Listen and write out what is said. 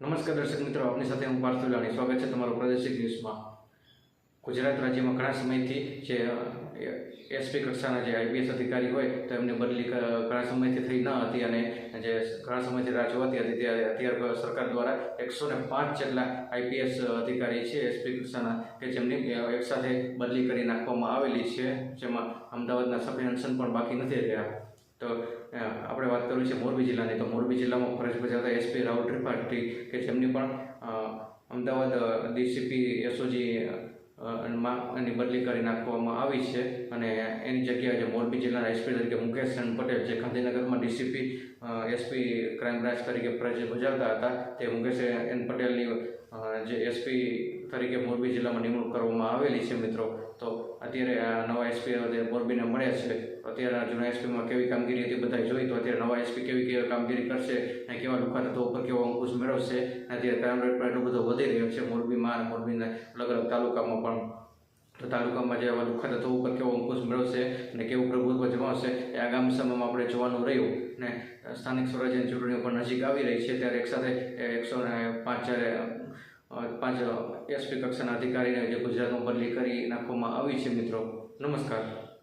નમસ્કાર દર્શક મિત્રો, આપની સાથે હું પાર્થ લાણી. સ્વાગત છે તમારું પ્રાદેશિક ન્યૂઝમાં. ગુજરાત રાજ્યમાં ઘણા સમયથી જે એસપી કક્ષાના જે આઈપીએસ અધિકારી હોય, તો એમની બદલી ઘણા સમયથી થઈ ન હતી અને જે ઘણા સમયથી રાહ જોવાતી હતી, ત્યારે અત્યારે સરકાર દ્વારા એકસો ને પાંચ જેટલા આઈપીએસ અધિકારી છે એસપી કક્ષાના, કે જેમની એકસાથે બદલી કરી નાખવામાં આવેલી છે. જેમાં અમદાવાદના સભ્ય પેન્શન પણ બાકી નથી રહ્યા. તો કરવી છે મોરબી જિલ્લાની. તો મોરબી જિલ્લામાં ફરજ બજાવતા એસપી રાહુલ ત્રિપાઠી કે જેમની પણ અમદાવાદ ડીસીપી, એસઓજી એની બદલી કરી નાખવામાં આવી છે. અને એની જગ્યાએ જે મોરબી જિલ્લાના એસપી તરીકે મુકેશ ચંદ પટેલ, જે ગાંધીનગરમાં ડીસીપી એસપી ક્રાઇમ બ્રાન્ચ તરીકે ફરજ બજાવતા હતા, તે મુકેશ એન પટેલની જે એસપી તરીકે મોરબી જિલ્લામાં નિમણૂક કરવામાં આવેલી છે મિત્રો. તો અત્યારે આ નવા એસપી મોરબીને મળ્યા છે. અત્યારે જૂના એસપીમાં કેવી કામગીરી હતી બધા જોઈ. તો અત્યારે નવા એસપી કેવી કેવી કામગીરી કરશે અને કેવા લુખા તત્વો ઉપર કેવો અંકુશ મેળવશે અને અત્યારે ક્રાઇમ રેટ પણ એટલો બધો વધી રહ્યો છે મોરબીમાં અને મોરબીના અલગ અલગ તાલુકામાં પણ. તો તાલુકામાં જે આવા તત્વો ઉપર કેવો અંકુશ મેળવશે અને કેવું પ્રભુત્વ જમાવશે એ આગામી સમયમાં આપણે જોવાનું રહ્યું. ને સ્થાનિક સ્વરાજ્યની ચૂંટણીઓ પણ નજીક આવી રહી છે. ત્યારે એકસાથે એકસો ને પાંચ જ્યારે પાંચ એસપી કક્ષાના અધિકારીને જે ગુજરાતમાં બદલી કરી નાખવામાં આવી છે મિત્રો. નમસ્કાર.